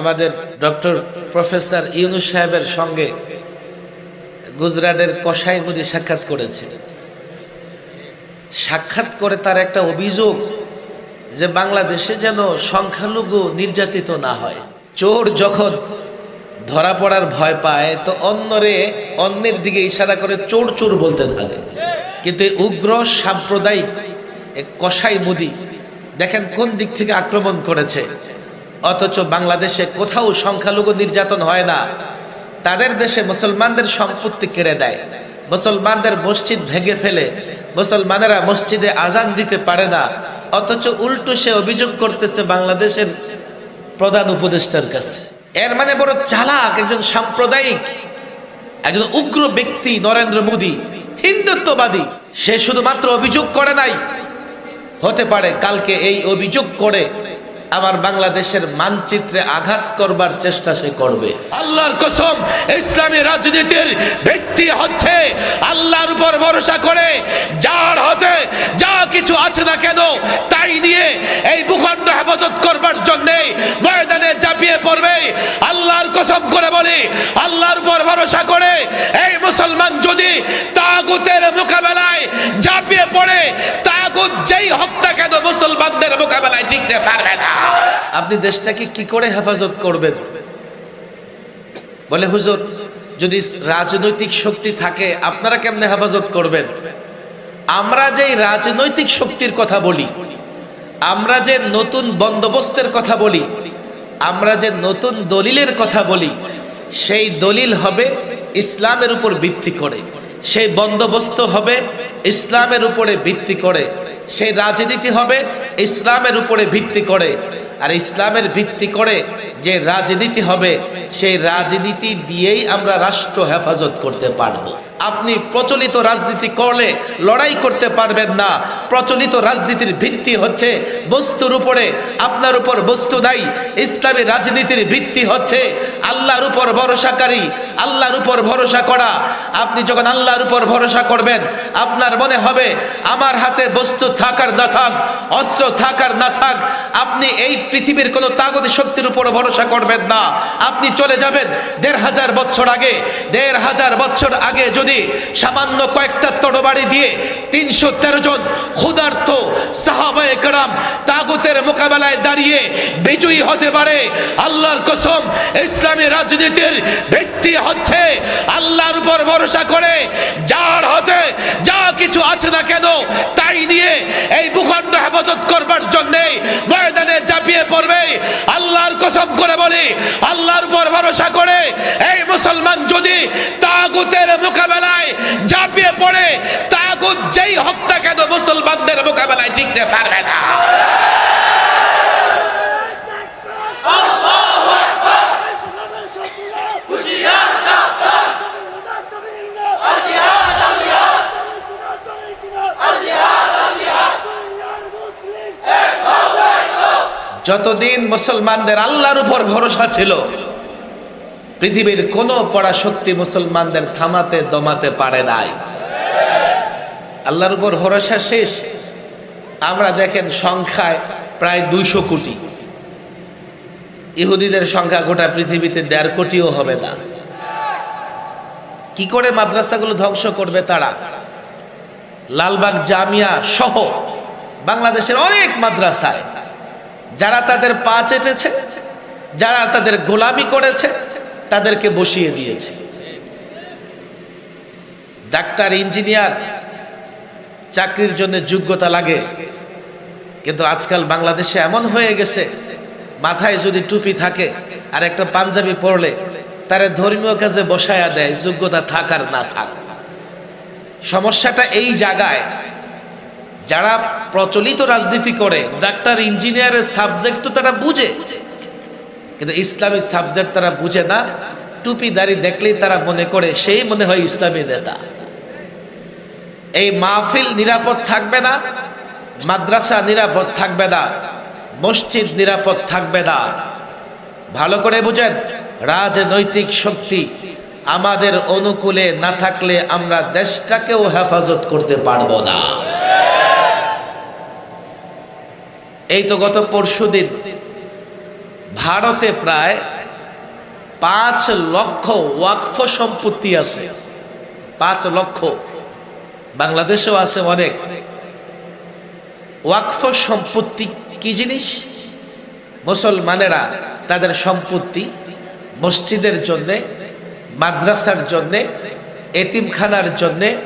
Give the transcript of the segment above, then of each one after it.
আমাদের doctor professor Yunus সাহেবের সঙ্গে গুজরাটের কসাই মুদি সাক্ষাৎ করেছে। সাক্ষাৎ করে তার একটা অভিযোগ যে বাংলাদেশে যেন সংখ্যালঘু নির্যাতিত না হয়। চোর যখন ধরা পড়ার ভয় পায়, তো অন্যরে অন্যের দিকে ইশারা করে চোর চোর বলতে থাকে। কিন্তু উগ্র সাম্প্রদায়িক কসাই মুদি দেখেন কোন দিক থেকে আক্রমণ করেছে। অথচ বাংলাদেশে কোথাও সংখ্যালঘু নির্যাতন হয় না। তাদের দেশে মুসলমানদের সম্পত্তি কেড়ে দেয় মুসলমানদের মসজিদ ভেঙে ফেলে। মুসলমানেরা মসজিদে আজান দিতে পারে না। অথচ উল্টো সে অভিযোগ করতেছে বাংলাদেশের প্রধান উপদেষ্টার কাছে। এর মানে বড় চালাক, একজন সাম্প্রদায়িক, একজন উগ্র ব্যক্তি নরেন্দ্র মোদী, হিন্দুত্ববাদী। সে শুধুমাত্র অভিযোগ করে নাই। হতে পারে কালকে এই অভিযোগ করে আমার বাংলাদেশের মানচিত্রে আঘাত করবার চেষ্টা সে করবে। আল্লাহর কসম, ইসলামী রাজনীতির ব্যক্তি হচ্ছে আল্লাহর উপর ভরসা করে যার হতে যা কিছু আছে না কেন, তাই নিয়ে এই ভূখণ্ড হেফাজত করবার জন্য ময়দানে চাপিয়ে পড়বে। আল্লাহর কসম করে বলি, আল্লাহর উপর ভরসা করে এই মুসলমান যদি তাগুতের মোকাবেলায় ঝাঁপিয়ে পড়ে তাগুত যেই হোক না কেন মুসলমানদের মোকাবেলায় টিকতে পারবে না আপনি দেশটাকে কি করে হেফাজত করবেন? বলে, হুজুর, যদি রাজনৈতিক শক্তি থাকে, আপনারা কেমনে হেফাজত করবেন? আমরা যে রাজনৈতিক শক্তির কথা বলি, আমরা যে নতুন বন্দোবস্তের কথা বলি, আমরা যে নতুন দলিলের কথা বলি, সেই দলিল হবে ইসলামের উপর ভিত্তি করে। সেই বন্দোবস্ত হবে ইসলামের উপরে ভিত্তি করে। সেই রাজনীতি হবে ইসলামের উপরে ভিত্তি করে। আর ইসলামের ভিত্তি করে যে রাজনীতি হবে, সেই রাজনীতি দিয়েই আমরা রাষ্ট্র হেফাজত করতে পারব। আপনি প্রচলিত রাজনীতি করলে লড়াই করতে পারবেন না। প্রচলিত রাজনীতির ভিত্তি হচ্ছে বস্তুর উপরে, আপনার উপর বস্তু নাই। ইসলামী রাজনীতির ভিত্তি হচ্ছে আল্লাহর উপর ভরসাকারী, আল্লাহর উপর ভরসা করা। আপনি যখন আল্লাহর উপর ভরসা করবেন, আপনার মনে হবে, আমার হাতে বস্তু থাকার না থাক, অস্ত্র থাকার না থাক, আপনি এই পৃথিবীর কোনো তাগতি শক্তির উপর ভরসা করবেন না। আপনি চলে যাবেন দেড় হাজার বছর আগে, দেড় হাজার বছর আগে যদি সামান্য কয়েকটা তরবারি দিয়ে তিনশো তেরো জন ক্ষুধার্থ সাহাবায়ে কারাম মোকাবেলায় দাঁড়িয়ে বিজয়ী হতে পারে। আল্লাহর কসম, ইসলামী রাজনীতির ব্যক্তি হচ্ছে আল্লাহর উপর ভরসা করে যার হাতে যা কিছু আছে না কেন, তাই নিয়ে এই ভূখণ্ড হেফাজত করবার জন্যে ময়দানে চাপিয়ে পড়বে। আল্লাহর কসম করে বলি, আল্লাহর উপর ভরসা করে এই মুসলমান যদি তাগুতের মোকাবেলায় ঝাঁপিয়ে পড়ে তাগুত যেই হত্যা কেন মুসলমানদের মোকাবেলায় টিকতে পারবে না। যতদিন মুসলমানদের আল্লাহর উপর ভরসা ছিল, পৃথিবীর কোনো পড়া শক্তি মুসলমানদের থামাতে দমাতে পারে নাই। আল্লাহর উপর ভরসা শেষ। আমরা দেখেন সংখ্যায় প্রায় দুইশো কোটি। ইহুদিদের সংখ্যা গোটা পৃথিবীতে দেড় কোটিও হবে না। কি করে মাদ্রাসাগুলো ধ্বংস করবে তারা? লালবাগ জামিয়া সহ বাংলাদেশের অনেক মাদ্রাসায় যারা তাদের পা চেটেছে, যারা তাদের গোলামি করেছে, তাদেরকে বসিয়ে দিয়েছে। ডাক্তার, ইঞ্জিনিয়ার চাকরির জন্য যোগ্যতা লাগে। কিন্তু আজকাল বাংলাদেশে এমন হয়ে গেছে, মাথায় যদি টুপি থাকে আর একটা পাঞ্জাবি পরলে তারে ধর্মীয় কাজে বসায়া দেয়, যোগ্যতা থাক আর না থাক। সমস্যাটা এই জায়গায়, যারা প্রচলিত রাজনীতি করে, ডাক্তার ইঞ্জিনিয়ারের সাবজেক্ট তো তারা বুঝে। কিন্তু ইসলামী সাবজেক্ট তারা বুঝে না, টুপি দাড়ি দেখলেই তারা মনে করে, সেই মনে হয় ইসলামী নেতা। এই মাহফিল নিরাপদ থাকবে না, মাদ্রাসা নিরাপদ থাকবে না, মসজিদ নিরাপদ থাকবে না। ভালো করে বুঝেন, রাজনৈতিক শক্তি আমাদের অনুকূলে না থাকলে আমরা দেশটাকেও হেফাজত করতে পারব না। এই তো গত পরশু দিন ভারতে প্রায় পাঁচ লক্ষ ওয়াকফ সম্পত্তি আছে, পাঁচ লক্ষ। বাংলাদেশেও আছে অনেক। ওয়াকফ সম্পত্তি কি জিনিস? মুসলমানেরা তাদের সম্পত্তি মসজিদের জন্যে, মাদ্রাসার জন্যে, এতিমখানার জন্যে,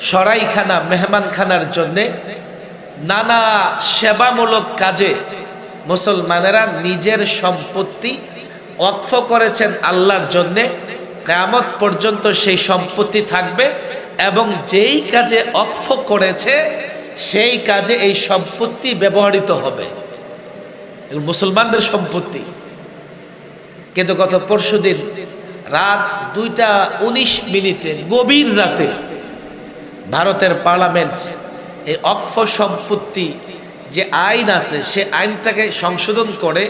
সরাইখানা, মেহমানখানার জন্যে নানা সেবামূলক কাজে মুসলমানেরা নিজের সম্পত্তি অক্ফ করেছেন আল্লাহর জন্যে। কেয়ামত পর্যন্ত সেই সম্পত্তি থাকবে। এবং যেই কাজে অক্ষ করেছে, সেই কাজে এই সম্পত্তি ব্যবহৃত হবে। মুসলমানদের সম্পত্তি। কিন্তু গত পরশুদিন রাত দুইটা উনিশ মিনিটে গভীর রাতে ভারতের পার্লামেন্ট এই অক্ষ সম্পত্তি যে আইন আছে, সে আইনটাকে সংশোধন করে,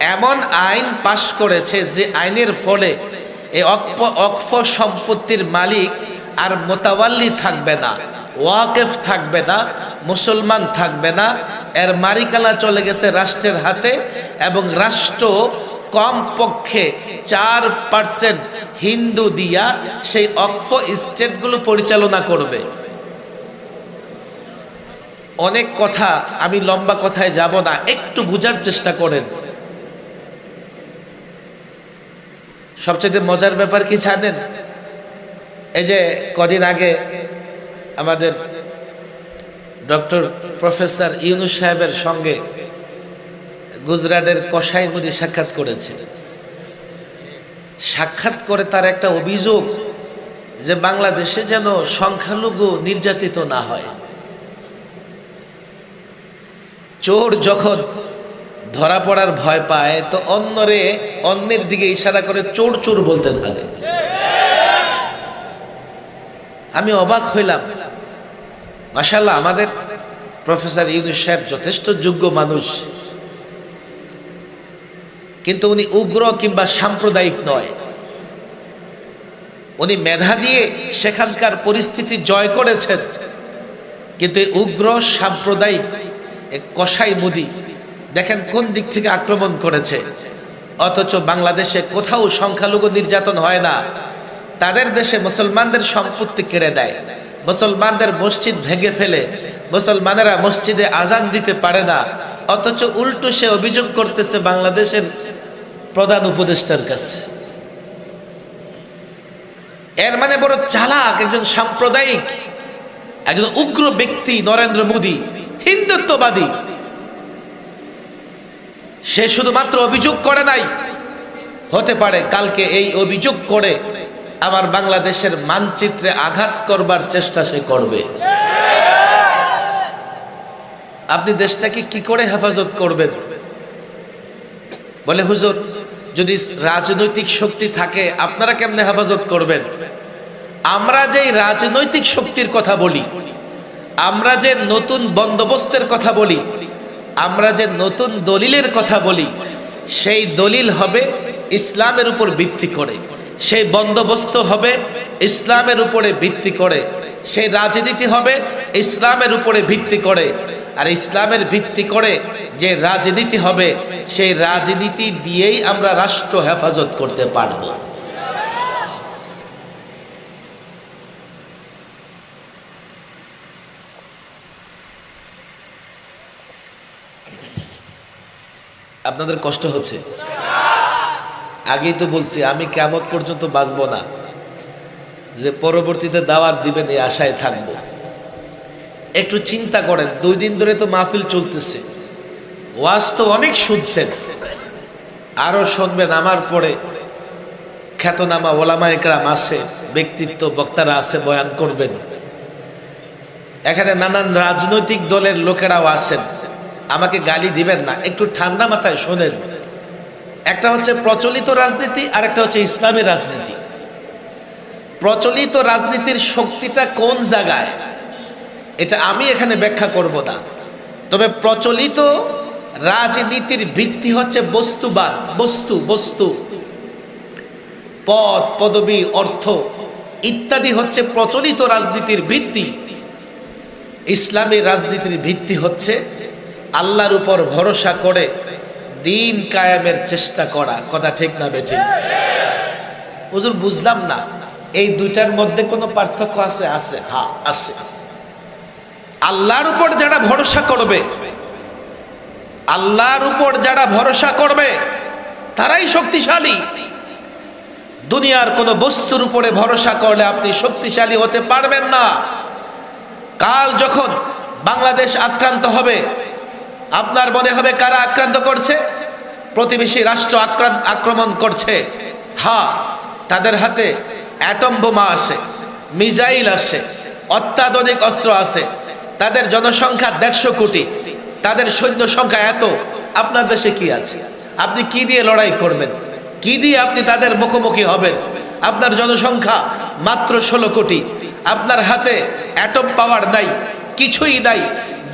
এমন আইন পাশ করেছে যে আইনের ফলে এই অক্ষ অক্ষ সম্পত্তির মালিক আর মোতাবাল্লি থাকবে না, ওয়াকেফ থাকবে না, মুসলমান থাকবে না। এর মারিকালা চলে গেছে রাষ্ট্রের হাতে এবং রাষ্ট্র কমপক্ষে চার পার্সেন্ট হিন্দু দিয়া সেই অক্ষ স্টেটগুলো পরিচালনা করবে। অনেক কথা আমি লম্বা কথায় যাব না, একটু বুঝার চেষ্টা করেন। সবচেয়ে মজার ব্যাপার কি জানেন? এই যে কদিন আগে আমাদের ডক্টর প্রফেসর ইউনুস সাহেবের সঙ্গে গুজরাটের কসাই মুদি সাক্ষাৎ করেছে। সাক্ষাৎ করে তার একটা অভিযোগ যে বাংলাদেশে যেন সংখ্যালঘু নির্যাতিত না হয়। চোর যখন ধরা পড়ার ভয় পায়, তো অন্যরে অন্যের দিকে ইশারা করে চোর চোর বলতে থাকে। আমি অবাক হইলাম। মাসাল্লাহ আমাদের প্রফেসর ইউনুস সাহেব যথেষ্ট যোগ্য মানুষ। কিন্তু উনি উগ্র কিংবা সাম্প্রদায়িক নয়। উনি মেধা দিয়ে সেখানকার পরিস্থিতি জয় করেছেন। কিন্তু উগ্র সাম্প্রদায়িক এ কসাই মুদি দেখেন কোন দিক থেকে আক্রমণ করেছে। অথচ বাংলাদেশে কোথাও সংখ্যালঘু নির্যাতন হয় না। তাদের দেশে মুসলমানদের সম্পত্তি কেড়ে দেয়। মুসলমানদের মসজিদ ভেঙে ফেলে। মুসলমানেরা মসজিদে আজান দিতে পারে না। অথচ উল্টো সে অভিযোগ করতেছে বাংলাদেশের প্রধান উপদেষ্টার কাছে। এর মানে বড় চালাক, একজন সাম্প্রদায়িক, একজন উগ্র ব্যক্তি নরেন্দ্র মোদী, হিন্দুত্ববাদী। সে শুধুমাত্র অভিযোগ করে নাই। হতে পারে কালকে এই অভিযোগ করে আমার বাংলাদেশের মানচিত্রে আঘাত করবার চেষ্টা সে করবে। আপনি দেশটাকে কি করে হেফাজত করবেন? বলে, হুজুর, যদি রাজনৈতিক শক্তি থাকে, আপনারা কেমনে হেফাজত করবেন? আমরা যে রাজনৈতিক শক্তির কথা বলি, আমরা যে নতুন বন্দোবস্তের কথা বলি, আমরা যে নতুন দলিলের কথা বলি, সেই দলিল হবে ইসলামের উপর ভিত্তি করে। সেই বন্দোবস্ত হবে ইসলামের উপরে ভিত্তি করে। সেই রাজনীতি হবে ইসলামের উপরে ভিত্তি করে। আর ইসলামের ভিত্তি করে যে রাজনীতি হবে, সেই রাজনীতি দিয়েই আমরা রাষ্ট্র হেফাজত করতে পারব। আপনাদের কষ্ট হচ্ছে? আগেই তো বলছি, আমি কেমন পর্যন্ত বাঁচবো না। যে পরবর্তীতে দাওয়াত দিবেন, এই আশায় থাকব। একটু চিন্তা করেন, দুই দিন ধরে তো মাহফিল চলতেছে। ওয়াজ তো অনেক শুনছেন। আরও শুনবেন, আমার পরে খ্যাতনামা ওলামা একরাম আছে, ব্যক্তিত্ব বক্তারা আছে, বয়ান করবেন। এখানে নানান রাজনৈতিক দলের লোকেরাও আছেন। আমাকে গালি দিবেন না, একটু ঠান্ডা মাথায় শোনেন। একটা হচ্ছে প্রচলিত রাজনীতি আর একটা হচ্ছে ইসলামী রাজনীতি। প্রচলিত রাজনীতির শক্তিটা কোন জায়গায়? এটা আমি এখানে ব্যাখ্যা করব না। তবে প্রচলিত রাজনীতির ভিত্তি হচ্ছে বস্তুবাদ, বস্তু বস্তু। পদ, পদবী, অর্থ ইত্যাদি হচ্ছে প্রচলিত রাজনীতির ভিত্তি। ইসলামী রাজনীতির ভিত্তি হচ্ছে আল্লাহর উপর ভরসা করে দিন কায়েমের চেষ্টা করা, কথা ঠিক না বেঠিক হুজুর, বুঝলাম না, এই দুইটার মধ্যে কোনো পার্থক্য আছে? আছে হ্যাঁ আছে। আল্লাহর উপর যারা ভরসা করবে, আল্লাহর উপর যারা ভরসা করবে, তারাই শক্তিশালী। দুনিয়ার কোনো বস্তুর উপরে ভরসা করলে আপনি শক্তিশালী হতে পারবেন না। কাল যখন বাংলাদেশ আক্রান্ত হবে আপনার মনে হবে কারা আক্রান্ত করছে? প্রতিবেশী রাষ্ট্র আক্রান্ত আক্রমণ করছে। হা তাদের হাতে অ্যাটম বোমা আছে মিজাইল আছে, অত্যাধুনিক অস্ত্র আছে। তাদের জনসংখ্যা দেড়শো কোটি। তাদের সৈন্য সংখ্যা এত। আপনার দেশে কি আছে? আপনি কি দিয়ে লড়াই করবেন? কি দিয়ে আপনি তাদের মুখোমুখি হবেন? আপনার জনসংখ্যা মাত্র ষোলো কোটি। আপনার হাতে অ্যাটম পাওয়ার নাই, কিছুই নাই।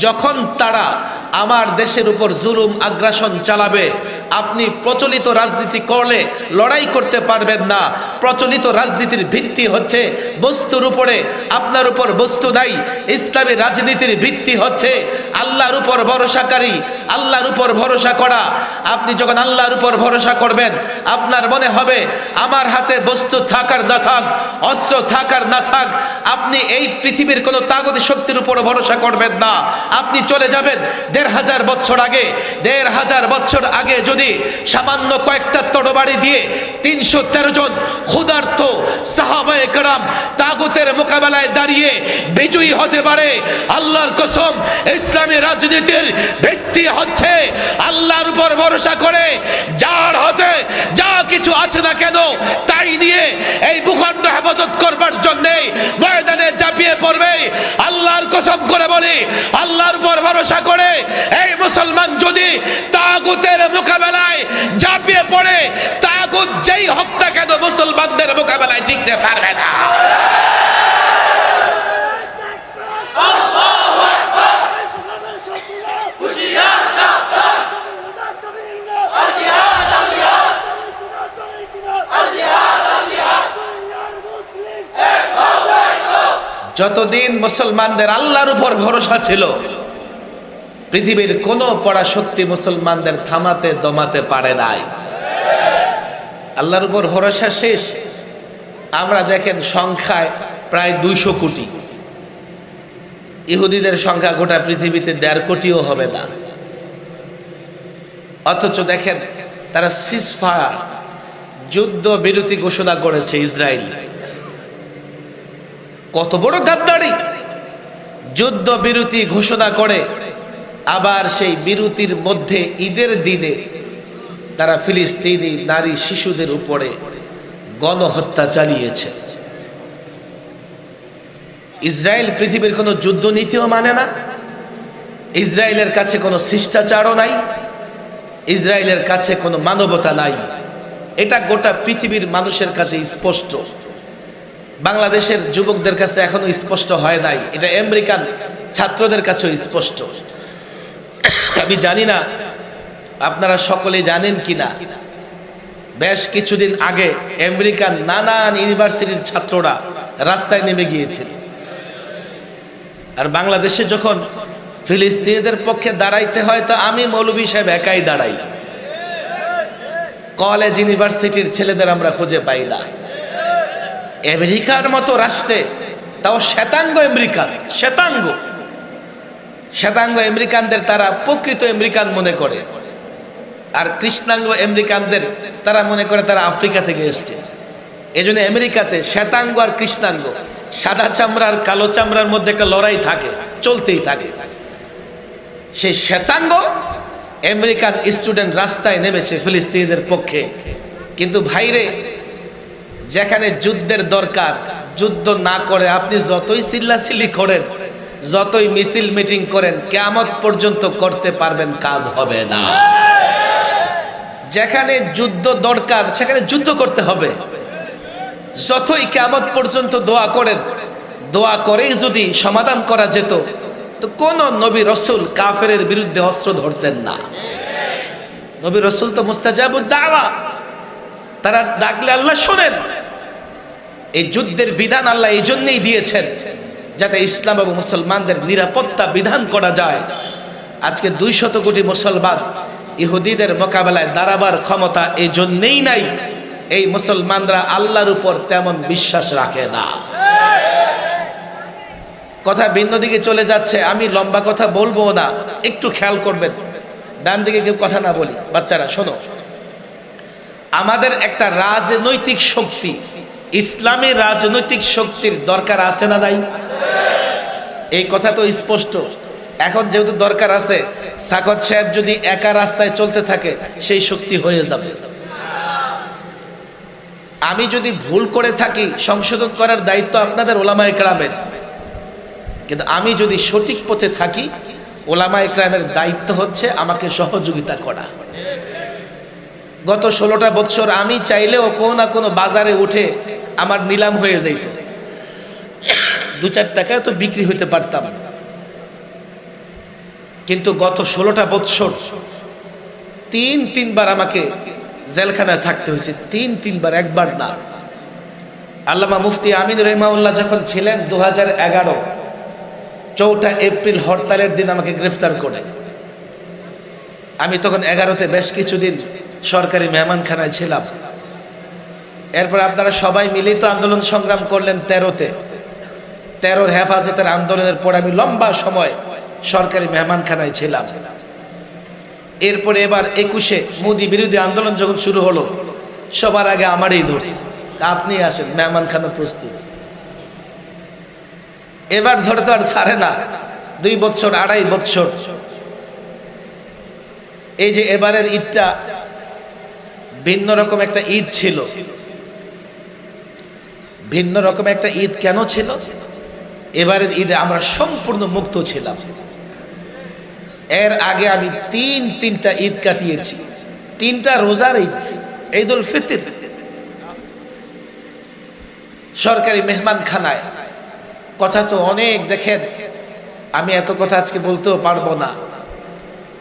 যখন তারা আমার দেশের উপর জুলুম আগ্রাসন চালাবে। আপনি প্রচলিত রাজনীতি করলে লড়াই করতে পারবেন না। প্রচলিত রাজনীতির ভিত্তি হচ্ছে বস্তুর উপরে। আপনার উপর বস্তু নাই, ইসলামী রাজনীতির ভিত্তি হচ্ছে আল্লাহর উপর ভরসাকারী, আল্লাহর উপর ভরসা করা। আপনি যখন আল্লাহর উপর ভরসা করবেন, আপনার মনে হবে, আমার হাতে বস্তু থাকার না থাক, অস্ত্র থাকার না থাক, আপনি এই পৃথিবীর কোনো তাগত শক্তির উপর ভরসা করবেন না। আপনি চলে যাবেন দেড় হাজার বছর আগে, দেড় হাজার বছর আগে যদি সামান্য কয়েকটা তরবারি দিয়ে তিনশো তেরো জন ক্ষুধার্থ সাহাবায়ে কারাম তাগুতের মোকাবেলায় দাঁড়িয়ে বিজয়ী হতে পারে। আল্লাহর কসম, ইসলামী রাজনীতির ভিত্তি হচ্ছে আল্লাহর উপর ভরসা করে যার হতে যা কিছু আছে না কেন তাই নিয়ে এই ভূখণ্ড হেফাজত করবার জন্যে ময়দানে চাপিয়ে পড়বে। আল্লাহর কসম করে বলি, আল্লাহর উপর ভরসা করে এই মুসলমান যদি তাগুতের মোকাবেলায় ঝাঁপিয়ে পড়ে, তাগুত যেই না কেন মুসলমানদের মোকাবেলায় টিকতে পারবে না? যতদিন মুসলমানদের আল্লাহর উপর ভরসা ছিল পৃথিবীর কোনো পড়া শক্তি মুসলমানদের থামাতে, দমাতে পারে নাই। আল্লাহর উপর ভরসা শেষ। আমরা দেখেন সংখ্যায় প্রায় দুইশো কোটি। ইহুদিদের সংখ্যা গোটা পৃথিবীতে দেড় কোটিও হবে না। অথচ দেখেন তারা সিসফায়ার যুদ্ধ বিরতি ঘোষণা করেছে ইসরায়েল। কত বড় গাদ্দারি। যুদ্ধ বিরতি ঘোষণা করে আবার সেই বিরতির মধ্যে ঈদের দিনে তারা ফিলিস্তিনি নারী শিশুদের উপরে গণহত্যা চালিয়েছে। ইসরায়েল পৃথিবীর কোনো যুদ্ধ নীতিও মানে না। ইসরায়েলের কাছে কোনো শিষ্টাচারও নাই। ইসরায়েলের কাছে কোনো মানবতা নাই। এটা গোটা পৃথিবীর মানুষের কাছে স্পষ্ট। বাংলাদেশের যুবকদের কাছে এখনও স্পষ্ট হয় নাই। এটা আমেরিকান ছাত্রদের কাছেও স্পষ্ট। আমি জানি না। আপনারা সকলে জানেন কি না বেশ কিছুদিন আগে আমেরিকান নানান ইউনিভার্সিটির ছাত্ররা রাস্তায় নেমে গিয়েছিল। আর বাংলাদেশে যখন ফিলিস্তিনিদের পক্ষে দাঁড়াইতে হয়, তো আমি মৌলভী সাহেব একাই দাঁড়াই। কলেজ, ইউনিভার্সিটির ছেলেদের আমরা খুঁজে পাই না। আমেরিকার মতো রাষ্ট্রে, তাও শ্বেতাঙ্গ আমেরিকান। শ্বেতাঙ্গ। শ্বেতাঙ্গ আমেরিকানদের তারা প্রকৃত আমেরিকান মনে করে। আর কৃষ্ণাঙ্গ আমেরিকানদের তারা মনে করে তারা আফ্রিকা থেকে এসছে। এই জন্য আমেরিকাতে শ্বেতাঙ্গ আর কৃষ্ণাঙ্গ, সাদা চামড়া আর কালো চামড়ার মধ্যে একটা লড়াই থাকে, চলতেই থাকে। সেই শ্বেতাঙ্গ আমেরিকান স্টুডেন্ট রাস্তায় নেমেছে ফিলিস্তিনিদের পক্ষে। কিন্তু ভাইরে, যেখানে যুদ্ধের দরকার, যুদ্ধ না করে আপনি যতই চিল্লাচিল্লি করেন যতই মিছিল মিটিং করেন কেমত পর্যন্ত করতে পারবেন, কাজ হবে না। যেখানে যুদ্ধ দরকার, সেখানে যুদ্ধ করতে হবে। যতই কেমত পর্যন্ত দোয়া করেন, দোয়া করেই যদি সমাধান করা যেত, তো কোন নবী রসুল কাফের বিরুদ্ধে অস্ত্র ধরতেন না। নবী রসুল তো মুস্তাজাবুদ দাওয়া। তারা ডাকলে আল্লাহ শোনেন। এই যুদ্ধের বিধান আল্লাহ এই জন্যই দিয়েছেন। যাতে ইসলাম এবং মুসলমানদের নিরাপত্তা বিধান করা যায়। আজকে দুই শত কোটি মুসলমান ইহুদিদের মোকাবেলায় দাঁড়াবার ক্ষমতা এই জন্যেই নাই, এই মুসলমানরা আল্লাহর উপর তেমন বিশ্বাস রাখে না। কথা ভিন্ন দিকে চলে যাচ্ছে, আমি লম্বা কথা বলব না, একটু খেয়াল করবেন। ডান দিকে কেউ কথা না বলি, বাচ্চারা, শোনো। আমাদের একটা রাজনৈতিক শক্তি ইসলামী রাজনৈতিক শক্তির দরকার আছে না নাই? এই কথা তো স্পষ্ট। এখন যেহেতু দরকার আছে সাকত সাহেব যদি একা রাস্তায় চলতে থাকে, সেই শক্তি হয়ে যাবে। আমি যদি ভুল করে থাকি, সংশোধন করার দায়িত্ব আপনাদের ওলামা একরামের কিন্তু আমি যদি সঠিক পথে থাকি ওলামা একরামের দায়িত্ব হচ্ছে আমাকে সহযোগিতা করা। গত ষোলোটা বৎসর আমি চাইলেও কোনো না কোনো বাজারে উঠে আমার নিলাম হয়ে যাইত। দু চার টাকায় তো বিক্রি হইতে পারতাম। কিন্তু গত ষোলোটা বৎসর তিন, তিনবার আমাকে জেলখানায় থাকতে হয়েছে। তিন, তিনবার, একবার না। আল্লামা মুফতি আমিন রহমাউল্লাহ যখন ছিলেন দু হাজার এগারো, চৌঠা এপ্রিল হরতালের দিন আমাকে গ্রেফতার করে। আমি তখন এগারোতে বেশ কিছুদিন সরকারি মেহমানখানায় ছিলাম। এরপর আপনারা সবাই মিলিত আন্দোলন সংগ্রাম করলেন তেরোতে। তেরোর হেফাজতের আন্দোলনের পর আমি লম্বা সময় সরকারি মেহমানখানায় ছিলাম। এরপরে এবার একুশে মোদি বিরোধী আন্দোলন যখন শুরু হলো, সবার আগে আমারই ধরছে আপনি আসেন, মেহমানখানা প্রস্তুত। এবার ধরে তো আর ছাড়ে না, দুই বছর আড়াই বছর এই যে এবারের ঈদটা ভিন্ন রকম একটা ঈদ ছিল। ভিন্ন রকম একটা ঈদ কেন ছিল? এবারের ঈদে আমরা সম্পূর্ণ মুক্ত ছিলাম। এর আগে আমি তিন তিনটা ঈদ কাটিয়েছি। তিনটা রোজার ঈদ ঈদ ঈদুল ফিতর। সরকারি মেহমানখানায়। কথা তো অনেক, দেখেন, আমি এত কথা আজকে বলতেও পারব না।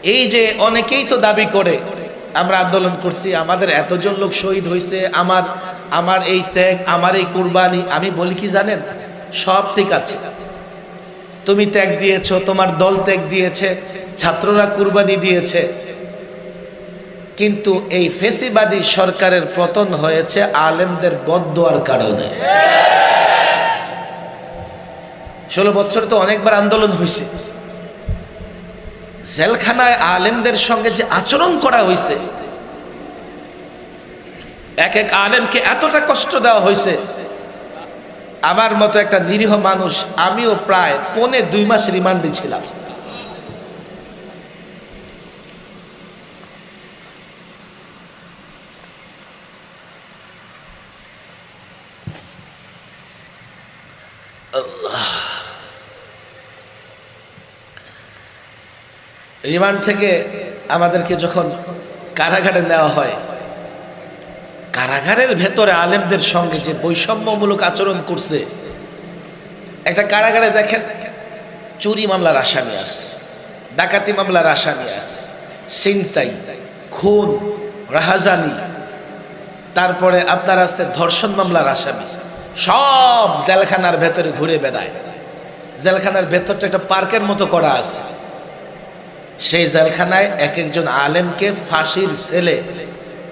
এই যে অনেকেই তো দাবি করে আমরা আন্দোলন করছি, আমাদের এতজন লোক শহীদ হয়েছে, আমার আমার এই ত্যাগ, আমার এই কুরবানি, আমি বলি কি জানেন? সব ঠিক আছে। তুমি ত্যাগ দিয়েছ, তোমার দল ত্যাগ দিয়েছে, ছাত্ররা কুরবানি দিয়েছে। কিন্তু এই ফেসিবাদী সরকারের পতন হয়েছে আলেমদের বদোয়ার কারণে। ষোলো বছর তো অনেকবার আন্দোলন হয়েছে। জেলখানায় আলেমদের সঙ্গে যে আচরণ করা হয়েছে, এক এক আলেমকে এতটা কষ্ট দেওয়া হয়েছে। আমার মতো একটা নিরীহ মানুষ, আমিও প্রায় পৌনে দুই মাস রিমান্ডে ছিলাম। রিমান্ড থেকে আমাদেরকে যখন কারাগারে নেওয়া হয়, কারাগারের ভেতরে আলেমদের সঙ্গে যে বৈষম্যমূলক আচরণ করছে, একটা কারাগারে দেখেন, চুরি মামলার আসামি আছে, ডাকাতি মামলার আসামি আছে সিনতাই খুন, রাহাজানি, তারপরে আপনার আছে ধর্ষণ মামলার আসামি, সব জেলখানার ভেতরে ঘুরে বেড়ায়। জেলখানার ভেতরটা একটা পার্কের মতো করা আছে। সেই জেলখানায় এক একজন আলেমকে ফাঁসির ছেলে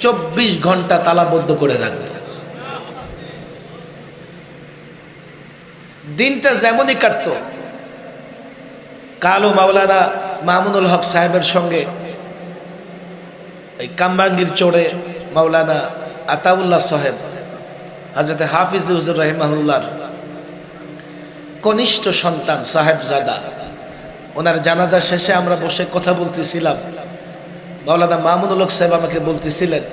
চব্বিশ ঘণ্টা তালাবদ্ধ করে রাখত দিনটা যেমনই কাটত, কালো মাওলানা মামুনুল হক সাহেবের সঙ্গে এই কামরাঙ্গীর চড়ে মাওলানা আতাউল্লাহ সাহেব, হাজরতে হাফিজ হুজুর রহিমাহুল্লার কনিষ্ঠ সন্তান সাহেবজাদা ওনার জানাজা শেষে আমরা বসে কথা বলতেছিলাম। মৌলানা মামুনুল হক সাহেব আমাকে বলতেছিলেন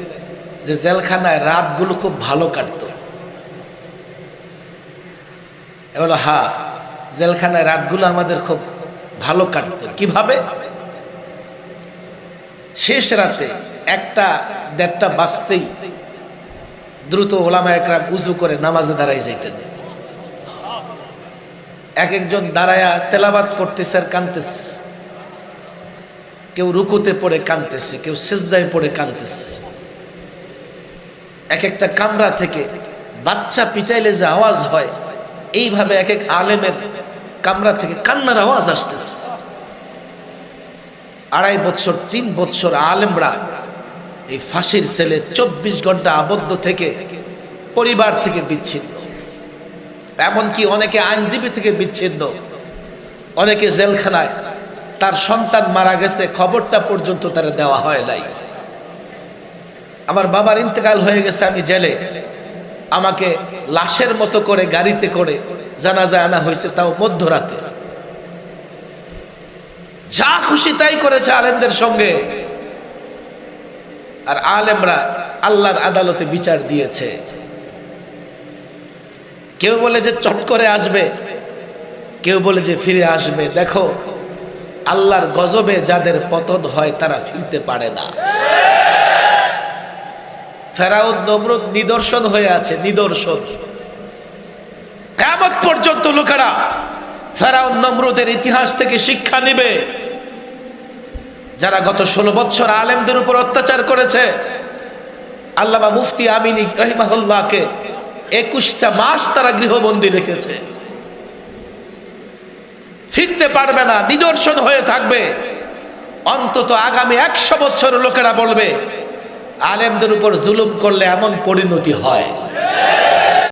যে, জেলখানায় রাতগুলো খুব ভালো কাটত। এবার হা, জেলখানায় রাতগুলো আমাদের খুব ভালো কাটত। কীভাবে? শেষ রাতে একটা দেড়টা বাজতেই দ্রুত ওলামা একরাম উজু করে নামাজে দাঁড়াই যাইতেন। এক একজন দাঁড়ায়া তেলাবাত করতেছে আর কানতেছে। কেউ রুকুতে পড়ে কানতেছে, কেউ সেজদায় পড়ে কানতেছে। এক একটা কামরা থেকে বাচ্চা পিচাইলে যে আওয়াজ হয়, এইভাবে এক এক আলেমের কামরা থেকে কান্নার আওয়াজ আসতেছে। আড়াই বছর তিন বছর আলেমরা এই ফাঁসির ছেলে চব্বিশ ঘণ্টা আবদ্ধ থেকে পরিবার থেকে বিচ্ছিন্ন। এমনকি অনেকে আইনজীবী থেকে বিচ্ছিন্ন। অনেকে জেলখানায়। তার সন্তান মারা গেছে, খবরটা পর্যন্ত তারা দেওয়া হয় নাই। আমার বাবার ইন্তেকাল হয়ে গেছে আমি জেলে। আমাকে লাশের মতো করে গাড়িতে করে জানাজা আনা হয়েছে, তাও মধ্যরাতে। যা খুশি তাই করেছে আলেমদের সঙ্গে। আর আলেমরা আল্লাহর আদালতে বিচার দিয়েছে। কেউ বলে যে চট করে আসবে, কেউ বলে যে ফিরে আসবে। দেখো, আল্লাহর গজবে যাদের পতন হয় তারা ফিরতে পারে না। ফেরাউদ নমরুদ নিদর্শন হয়ে আছে, নিদর্শন। কেমন পর্যন্ত লোকেরা ফেরাউন নমরুদের ইতিহাস থেকে শিক্ষা নিবে। যারা গত ষোলো বছর আলেমদের উপর অত্যাচার করেছে, আল্লামা মুফতি আমিনী রহিমাহুল্লাহকে একুশটা মাস তারা গৃহবন্দী রেখেছে। ফিরতে পারবে না, নিদর্শন হয়ে থাকবে। অন্তত আগামী একশো বছর লোকেরা বলবে, আলেমদের উপর জুলুম করলে এমন পরিণতি হয়।